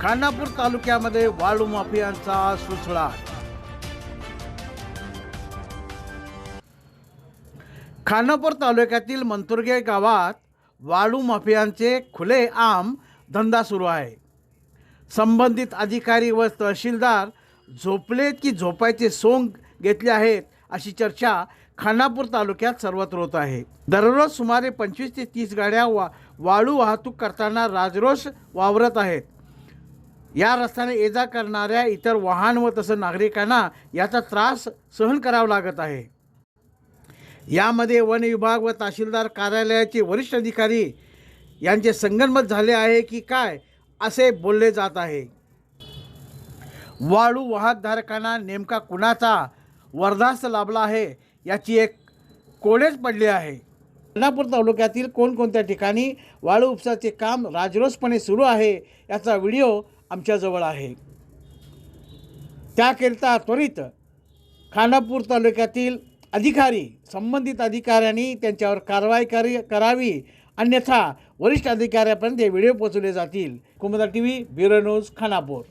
खानापूर तालुक्यामध्ये वाळू माफियांचा सुसळा खानापूर तालुक्यातील मंतुर्गे गावात वाळू माफियांचे खुले आम धंदा सुरू आहे. संबंधित अधिकारी व तहसीलदार झोपलेत की झोपायचे सोंग घेतले आहेत अशी चर्चा खानापूर तालुक्यात सर्वत्र होत आहे. दररोज सुमारे पंचवीस ते तीस गाड्या वा वाळू वाहतूक करताना राजरोष वावरत आहेत. या रस्त्याने ये जा करणाऱ्या इतर वाहन व तसं नागरिकांना याचा त्रास सहन करावा लागत आहे. यामध्ये वन विभाग व तहसीलदार कार्यालयाचे वरिष्ठ अधिकारी यांचे संगनमत झाले आहे की काय असे बोलले जात आहे. वाळू वाहकधारकांना नेमका कुणाचा वरदास्त लाभला आहे याची एक कोडेच पडली आहे. कोल्हापूर तालुक्यातील कोणकोणत्या ठिकाणी वाळू उपसाचे काम राजरोसपणे सुरू आहे याचा व्हिडिओ आमच्याजवळ आहे. त्याकरिता त्वरित खानापूर तालुक्यातील अधिकारी संबंधित अधिकाऱ्यांनी त्यांच्यावर कारवाई करी करावी अन्यथा वरिष्ठ अधिकाऱ्यापर्यंत हे व्हिडिओ पोचवले जातील. Kumuda T V bureau news Khanapur.